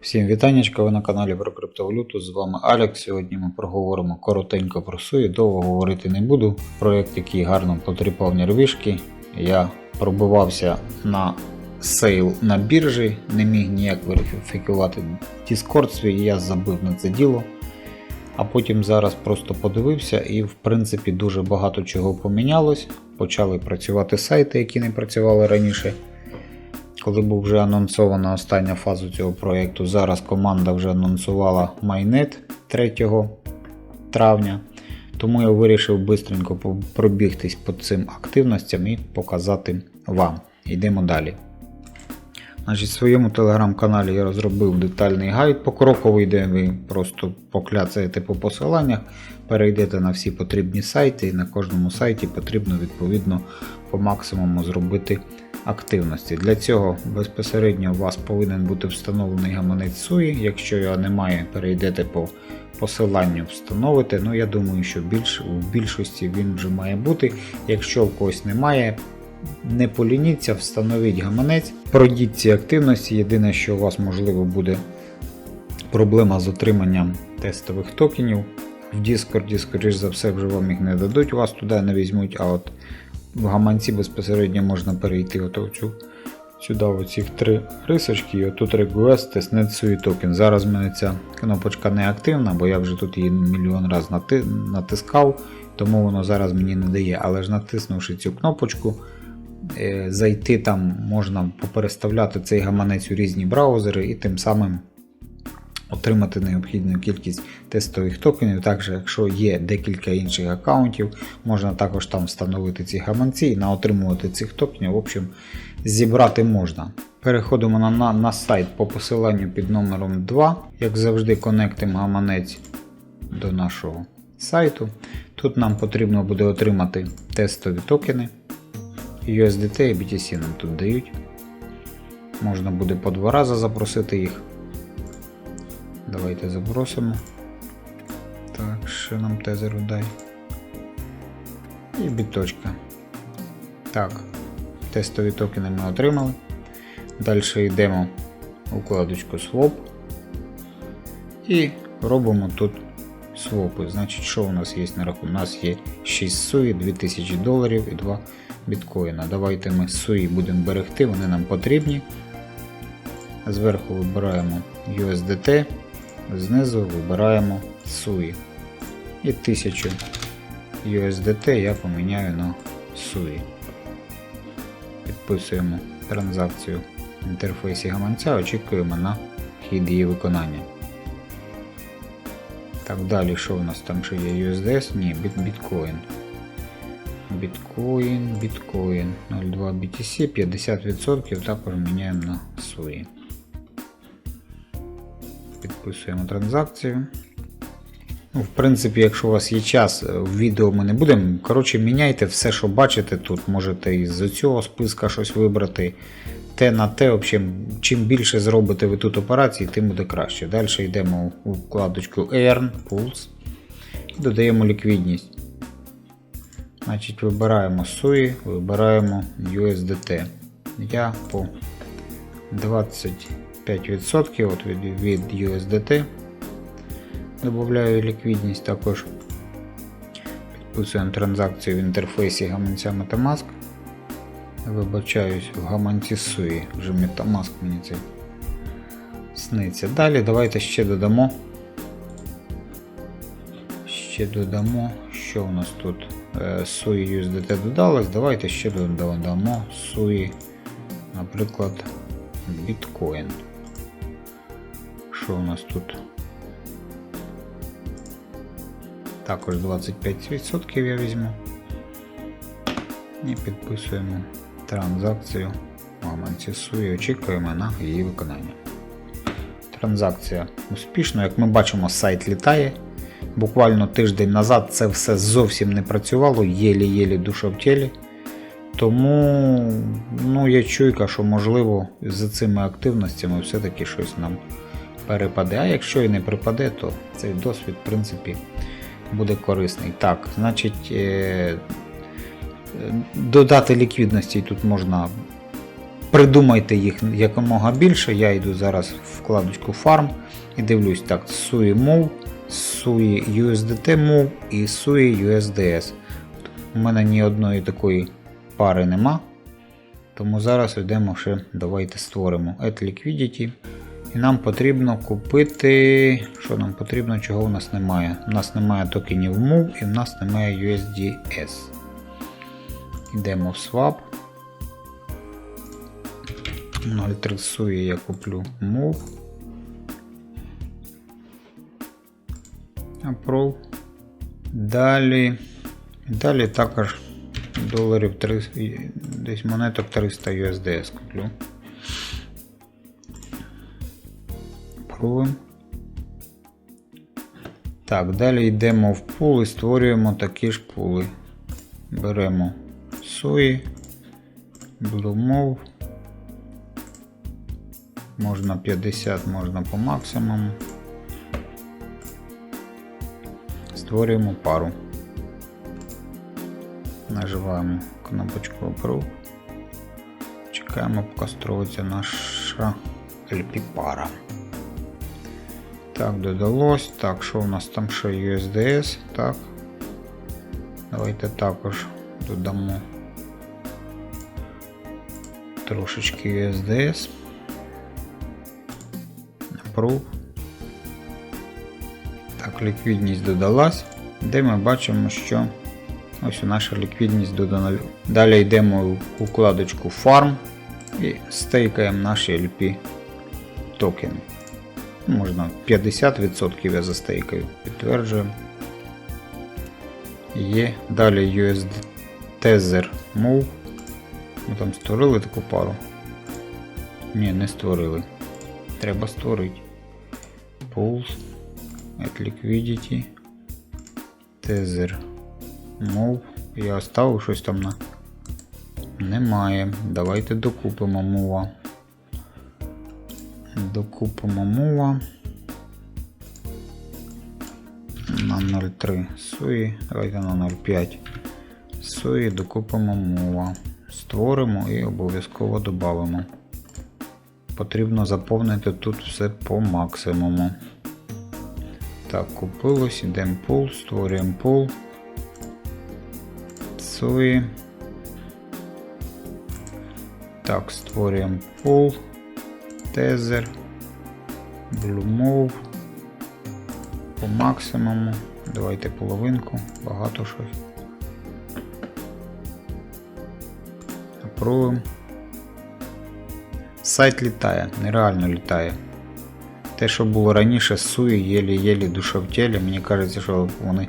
Всім вітаннячка, ви на каналі про криптовалюту. З вами Алекс. Сьогодні ми проговоримо коротенько про SUI, довго говорити не буду. Проєкт, який гарно потріпав нервишки. Я пробивався на сейл на біржі, не міг ніяк верифікувати Discord свій, я забив на це діло. А потім зараз просто подивився і в принципі дуже багато чого помінялось. Почали працювати сайти, які не працювали раніше. Коли був вже анонсована остання фаза цього проєкту, зараз команда вже анонсувала майнет 3 травня. Тому я вирішив швидко пробігтись по цим активностям і показати вам. Йдемо далі. Значить, в своєму телеграм-каналі я розробив детальний гайд покроковий, де ви просто покляцаєте по посиланнях, перейдете на всі потрібні сайти, і на кожному сайті потрібно відповідно по максимуму зробити активності. Для цього безпосередньо у вас повинен бути встановлений гаманець SUI. Якщо його немає, перейдете по посиланню, встановите. Ну, я думаю, що більш, в більшості він вже має бути. Якщо в когось немає, не полініться, встановіть гаманець, пройдіть ці активності. Єдине, що у вас можливо буде проблема з отриманням тестових токенів. В Discord, скоріш за все, вже вам їх не дадуть, вас туди не візьмуть, а от в гаманці безпосередньо можна перейти от оцю, сюди оці три рисочки, і отут Request Testnet SUI токен. Зараз в мене ця кнопочка не активна, бо я вже тут її мільйон раз нати, натискав, тому воно зараз мені не дає. Але ж натиснувши цю кнопочку, е, зайти там можна попереставляти цей гаманець у різні браузери і тим самим отримати необхідну кількість тестових токенів. Також, якщо є декілька інших аккаунтів, можна також там встановити ці гаманці і на отримувати цих токенів. В общем, зібрати можна. Переходимо на, на, на сайт по посиланню під номером 2. Як завжди, конектимо гаманець до нашого сайту. Тут нам потрібно буде отримати тестові токени. USDT і BTC нам тут дають. Можна буде по два рази запросити їх. Давайте запросимо. Так, що нам тезеру дай. І біточка. Так, тестові токени ми отримали. Далі йдемо у вкладочку Swap. І робимо тут свопи. Значить, що у нас є на рахунку? У нас є 6 суї, 2000 доларів і 2 біткоїна. Давайте ми суї будемо берегти, вони нам потрібні. Зверху вибираємо USDT, знизу вибираємо SUI. І 1000 USDT я поміняю на SUI. Підписуємо транзакцію в інтерфейсі гаманця, очікуємо на хід її виконання. Так, далі, що у нас там ще є USDS? Ні, біткоін. Біткоін, біткоін 02 BTC 50% також міняємо на SUI. Підписуємо транзакцію. Ну, в принципі, якщо у вас є час, е, в відео ми не будемо. Коротше, міняйте все, що бачите тут. Можете із цього списка щось вибрати. Те на те, в общем, чим більше зробите ви тут операцій, тим буде краще. Далі йдемо у вкладочку Earn, Pulse і додаємо ліквідність. Значить, вибираємо SUI, вибираємо USDT. Я по 25% от від, від USDT додаю ліквідність також. Підписуємо транзакцію в інтерфейсі гаманця Metamask. Вибачаюсь в гаманці SUI, вже Metamask мені це сниться. Далі давайте ще додамо. Ще додамо, що у нас тут Е, SUI USDT додалось. Давайте ще додамо SUI, наприклад, Bitcoin. Що у нас тут? Також 25% я візьму. І підписуємо транзакцію в. Очікуємо на її виконання. Транзакція успішна, як ми бачимо, сайт літає. Буквально тиждень назад це все зовсім не працювало, єлі-єлі душа в тілі. Тому ну, є чуйка, що можливо за цими активностями все-таки щось нам перепаде. А якщо і не припаде, то цей досвід в принципі буде корисний. Так, значить, е- додати ліквідності тут можна Придумайте їх якомога більше. Я йду зараз в вкладочку Farm і дивлюсь так, SUI Move, SUI USDT Move і SUI USDS. У мене ні одної такої пари нема. Тому зараз йдемо ще, давайте створимо Add Liquidity. І нам потрібно купити. Що нам потрібно, чого у нас немає? У нас немає токенів MOVE і в нас немає USDS. Йдемо в Swap. 0,3 SUI я куплю MOVE. Approve. Далі. Далі також доларів 300, десь монеток 300 USDS куплю. Пробуємо. Так, далі йдемо в пул і створюємо такі ж пули. Беремо SUI, Blue Можна 50, можна по максимуму. Створюємо пару. Нажимаємо кнопочку Approve. Чекаємо, поки строїться наша LP пара. Так, додалось. Так, що у нас там ще USDS? Так. Давайте також додамо трошечки USDS. Approve. Так, ліквідність додалась, де ми бачимо, що ось наша ліквідність додана. Далі йдемо в укладочку Farm і стейкаємо наші LP токени. Можна 50% я застейкаю, підтверджуємо. Є. Далі USD Tether Move. Ми там створили таку пару. Ні, не створили. Треба створити. Pulse. Add Liquidity. Tether Move. Я оставив щось там на. Немає. Давайте докупимо мова. Докупимо мова. На 0,3 суї. Давайте на 0,5 суї докупимо мова. Створимо і обов'язково додамо. Потрібно заповнити тут все по максимуму. Так, купилось, йдемо пул, створюємо пул. Суї. Так, створюємо пул. Тезер. Blue По максимуму. Давайте половинку, багато щось. Апруємо. Сайт літає, нереально літає. Те, що було раніше, суї, єлі-єлі душа в тілі, мені кажеться, що вони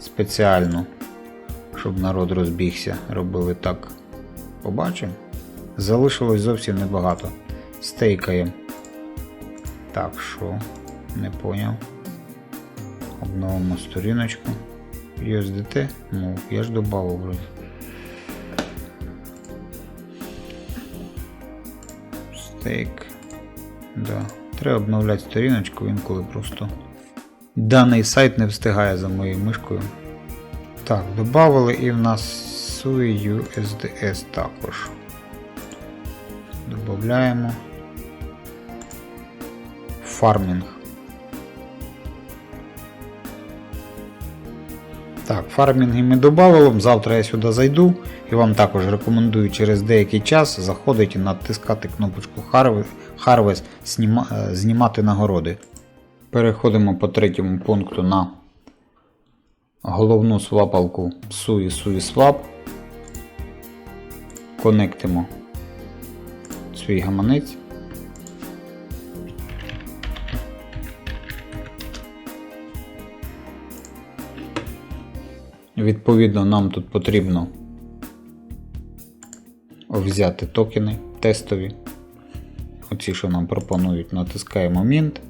спеціально, щоб народ розбігся, робили так. Побачимо. Залишилось зовсім небагато. Стейкаємо. Так, що, не поняв. Обновимо сторіночку. USDT, ну, я ж добавив вроді. Стейк. Да. Треба обновляти сторіночку, інколи просто. Даний сайт не встигає за моєю мишкою. Так, додали і в нас SUI USDS також. Додаємо. Фармінг. Так, фармінги ми додали. Завтра я сюди зайду і вам також рекомендую через деякий час заходити і натискати кнопочку Harvest, знімати нагороди. Переходимо по третьому пункту на головну свапалку SUI SUI Swap. Конектимо свій гаманець. Відповідно, нам тут потрібно взяти токени тестові. Оці, що нам пропонують, натискаємо Mint,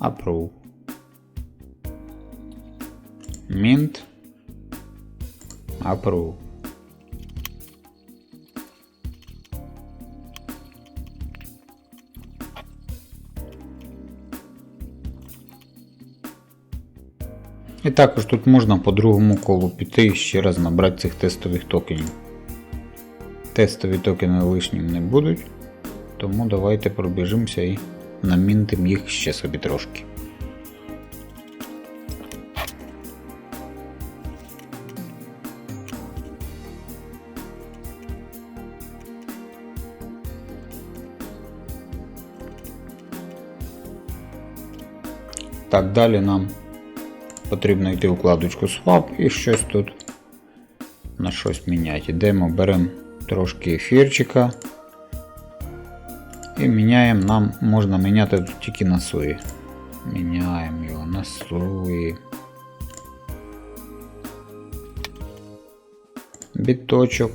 Approve. Mint, Approve. І також тут можна по другому колу піти і ще раз набрати цих тестових токенів. Тестові токени лишнім не будуть, тому давайте пробіжимося і намінтим їх ще собі трошки. Так, далі нам потрібно йти вкладочку Swap і щось тут на щось міняти. Йдемо, беремо трошки ефірчика і міняємо. Нам можна міняти тут тільки на суї. Міняємо його на суї. Біточок.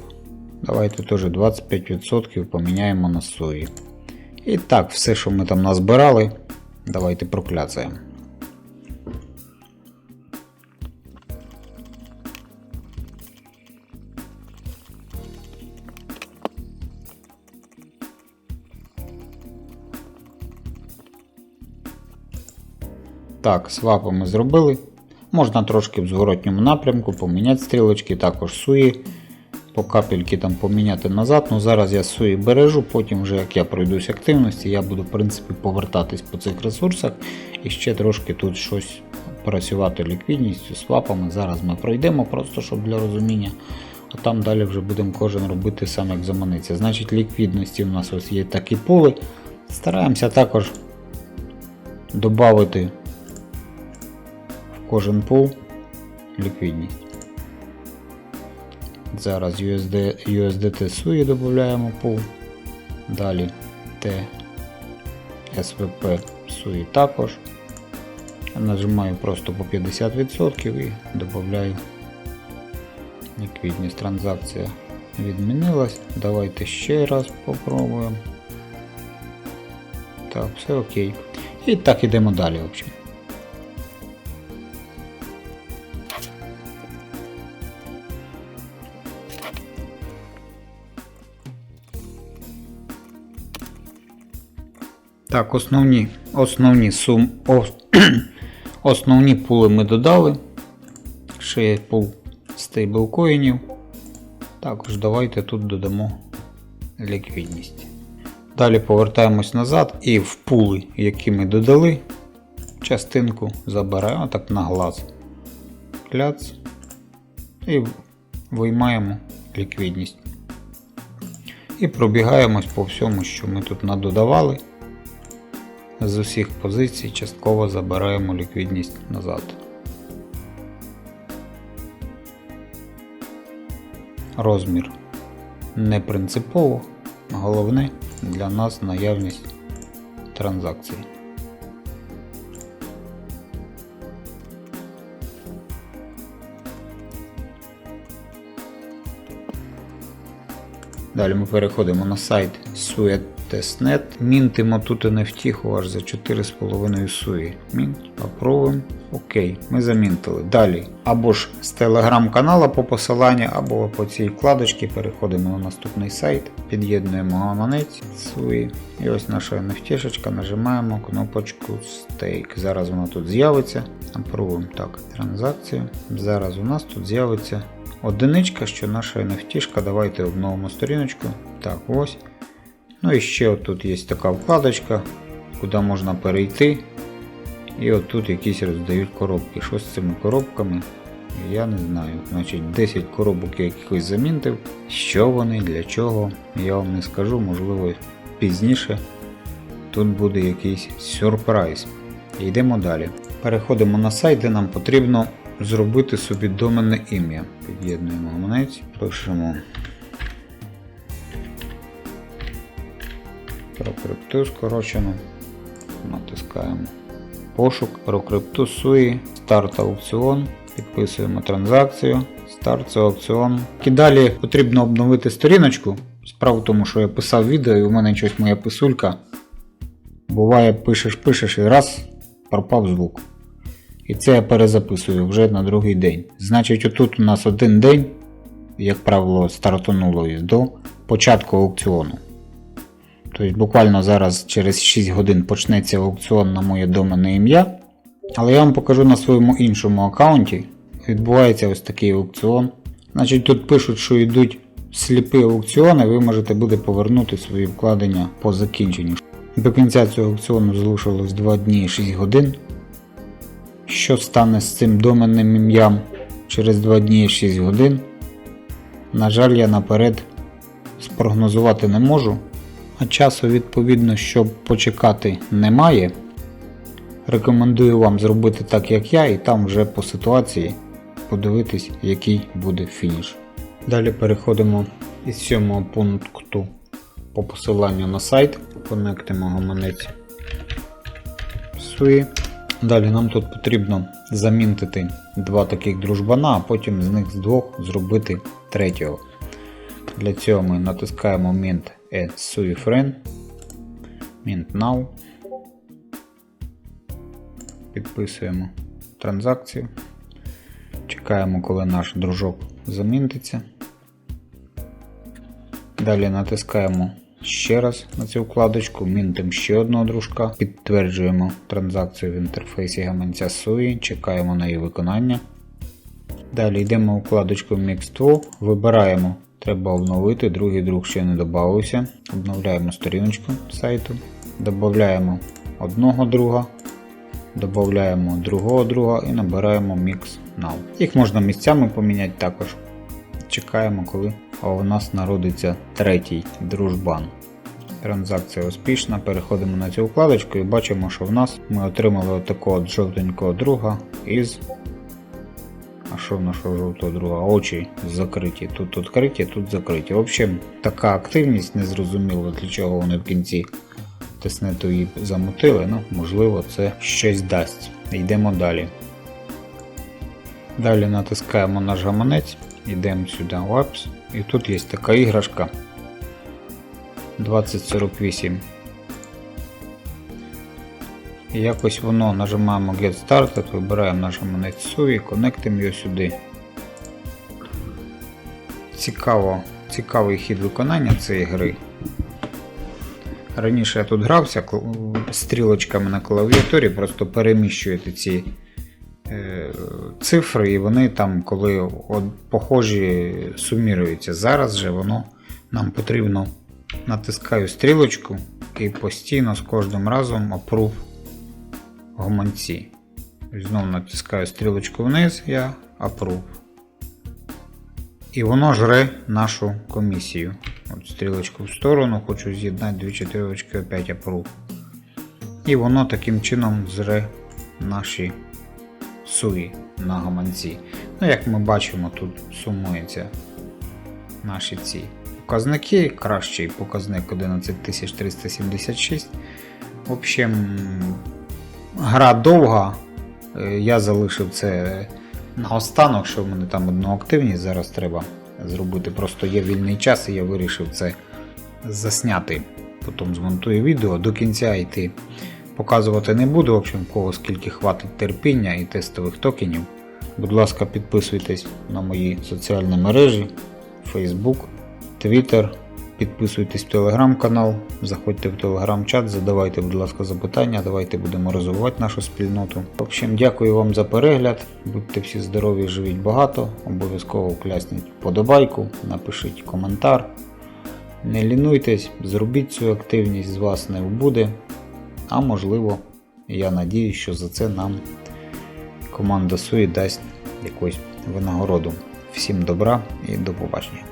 Давайте теж 25% поміняємо на суї. І так, все, що ми там назбирали, давайте прокляцаємо. Так, свапи ми зробили. Можна трошки в зворотньому напрямку поміняти стрілочки, також суї. По капельки там поміняти назад. Ну зараз я суї бережу, потім вже як я пройдусь активності, я буду в принципі повертатись по цих ресурсах і ще трошки тут щось працювати ліквідністю, свапами. Зараз ми пройдемо, просто щоб для розуміння. А там далі вже будемо кожен робити сам як заманиться. Значить, ліквідності у нас ось є такі пули. Стараємося також додати кожен пул ліквідність. Зараз USD, USDT SUI додаємо пул. Далі T SVP SUI також. Нажимаю просто по 50% і додаю ліквідність. Транзакція відмінилась. Давайте ще раз попробуємо. Так, все окей. І так ідемо далі. В общем. Так, основні, основні сум, о, основні пули ми додали. Ще є пул стейблкоїнів. Також давайте тут додамо ліквідність. Далі повертаємось назад і в пули, які ми додали, частинку забираємо так на глаз. Кляц. І виймаємо ліквідність. І пробігаємось по всьому, що ми тут надодавали. З усіх позицій частково забираємо ліквідність назад. Розмір не принципово, головне для нас наявність транзакцій. Далі ми переходимо на сайт Suet.testnet. Мінтимо тут NFT аж за 4,5 суї. Мінт. Попробуємо. Окей, ми замінтили. Далі. Або ж з телеграм-канала по посиланню, або по цій вкладочці переходимо на наступний сайт, під'єднуємо гаманець суї. І ось наша NFT, нажимаємо кнопочку Stake. Зараз вона тут з'явиться. Пробуємо так. Транзакцію. Зараз у нас тут з'явиться одиничка, що наша NFT. Давайте обновимо сторіночку. Так, ось. Ну і ще тут є така вкладочка, куди можна перейти. І отут якісь роздають коробки. Що з цими коробками? Я не знаю. Значить 10 коробок я якихось замінтив. Що вони, для чого, я вам не скажу, можливо пізніше тут буде якийсь сюрприз. Йдемо далі. Переходимо на сайт, де нам потрібно зробити собі доменне ім'я. Під'єднуємо гаманець, пишемо про крипту скорочено. Натискаємо пошук про крипту суї, старт аукціон, підписуємо транзакцію, старт це аукціон. І далі потрібно обновити сторіночку. Справа в тому, що я писав відео і у мене щось моя писулька. Буває, пишеш, пишеш і раз пропав звук. І це я перезаписую вже на другий день. Значить, отут у нас один день, як правило, стартануло до початку аукціону. Тобто буквально зараз через 6 годин почнеться аукціон на моє доменне ім'я. Але я вам покажу на своєму іншому аккаунті. Відбувається ось такий аукціон. Значить, тут пишуть, що йдуть сліпі аукціони, ви можете буде повернути свої вкладення по закінченню. До кінця цього аукціону залишилось 2 дні і 6 годин. Що стане з цим доменним ім'ям через 2 дні і 6 годин? На жаль, я наперед спрогнозувати не можу, а часу відповідно, щоб почекати немає. Рекомендую вам зробити так, як я, і там вже по ситуації подивитись, який буде фініш. Далі переходимо із сьомого пункту по посиланню на сайт, конектимо гаманець Суї. Далі нам тут потрібно замінтити два таких дружбана, а потім з них з двох зробити третього. Для цього ми натискаємо Mint Add Sui Friend, Mint Now, підписуємо транзакцію, чекаємо, коли наш дружок замінтиться. Далі натискаємо ще раз на цю вкладочку, мінтимо ще одного дружка, підтверджуємо транзакцію в інтерфейсі гаманця SUI, чекаємо на її виконання. Далі йдемо у вкладочку Mixed Tool, вибираємо, треба обновити, другий друг ще не додався. Обновляємо сторіночку сайту, додаємо одного друга, додаємо другого друга і набираємо Mix Now. Їх можна місцями поміняти також. Чекаємо, коли у нас народиться третій дружбан. Транзакція успішна. Переходимо на цю вкладочку і бачимо, що в нас ми отримали отакого от жовтенького друга із. А що в нашого жовтого друга? Очі закриті. Тут відкриті, тут закриті. В общем, така активність незрозуміло для чого вони в кінці тиснету її замутили. Ну, можливо, це щось дасть. Йдемо далі. Далі натискаємо наш гаманець, йдемо сюди в Apps, і тут є така іграшка 2048. І якось воно нажимаємо Get Started, вибираємо наш гаманець SUI, конектимо його сюди. Цікаво, цікавий хід виконання цієї гри. Раніше я тут грався стрілочками на клавіатурі, просто переміщуєте ці е, цифри, і вони там, коли похожі, суміруються. Зараз же воно нам потрібно натискаю стрілочку і постійно з кожним разом approve гаманці. Знову натискаю стрілочку вниз, я approve. І воно жре нашу комісію. От стрілочку в сторону, хочу з'єднати дві чотирочки, опять approve. І воно таким чином зре наші суї на гаманці. Ну, як ми бачимо, тут сумуються наші ці показники. Кращий показник 11376. В общем, гра довга. Е, Я залишив це на останок, що в мене там одну активність зараз треба зробити. Просто є вільний час і я вирішив це засняти. Потім змонтую відео, до кінця йти показувати не буду. В кого скільки хватить терпіння і тестових токенів. Будь ласка, підписуйтесь на мої соціальні мережі, Facebook, Twitter. Підписуйтесь в телеграм-канал, заходьте в телеграм-чат, задавайте, будь ласка, запитання, давайте будемо розвивати нашу спільноту. В общем, дякую вам за перегляд. Будьте всі здорові, живіть багато. Обов'язково клясніть вподобайку, напишіть коментар. Не лінуйтесь, зробіть цю активність, з вас не вбуде. А можливо, я надію, що за це нам команда Суї дасть якусь винагороду. Всім добра і до побачення.